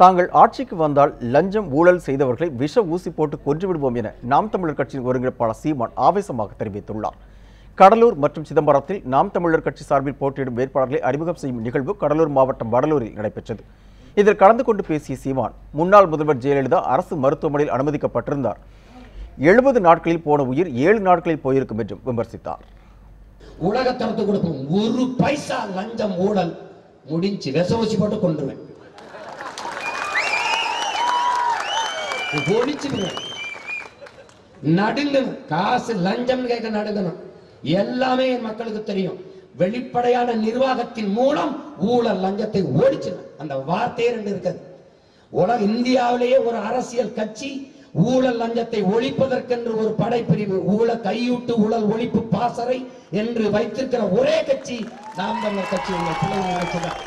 தாங்கள் ஆட்சிக்கு வந்தால் லஞ்சம் ஊழல் செய்தவர்களை விஷ ஊசி போட்டு கொன்றுவிடுவோம் என நாம் தமிழர் கட்சியின் ஒருங்கிணைப்பாளர் சீமான் ஆவேசமாக தெரிவித்துள்ளார். கடலூர் மற்றும் சிதம்பரத்தில் நாம் தமிழர் கட்சி சார்பில் போட்டியிடும் வேட்பாளர்களை அறிமுகம் செய்யும் நிகழ்வு கடலூர் மாவட்டம் வடலூரில் நடைபெற்றது. இதில் கலந்து கொண்டு பேசிய சீமான் முன்னாள் முதல்வர் ஜெயலலிதா அரசு மருத்துவமனையில் அனுமதிக்கப்பட்டிருந்தார். எழுபது நாட்களில் போன உயிர் ஏழு நாட்களில் போயிருக்கும் என்றும் விமர்சித்தார். உலகத்தரத்து கொடுப்போம் ஒரு பைசா லஞ்சம் ஊழல் முடிஞ்சு விச ஊசி போட்டு கொண்டுருவேன் ஒழிச்சிடுவேன் நடுங்கணும் காசு லஞ்சம் கேட்க நடுங்கணும். எல்லாமே என் மக்களுக்கு தெரியும். வெளிப்படையான நிர்வாகத்தின் மூலம் ஊழல் லஞ்சத்தை ஒழிச்சிடும் அந்த வார்த்தையே ரெண்டு இருக்குது. உலக இந்தியாவிலேயே ஒரு அரசியல் கட்சி ஊழல் லஞ்சத்தை ஒழிப்பதற்கென்று ஒரு படைப்பிரிவு ஊழ கையூட்டு ஊழல் ஒழிப்பு பாசறை என்று வைத்திருக்கிற ஒரே கட்சி நாம் தமிழர் கட்சி உங்கள் பிள்ளைங்க நினைச்சுதான்.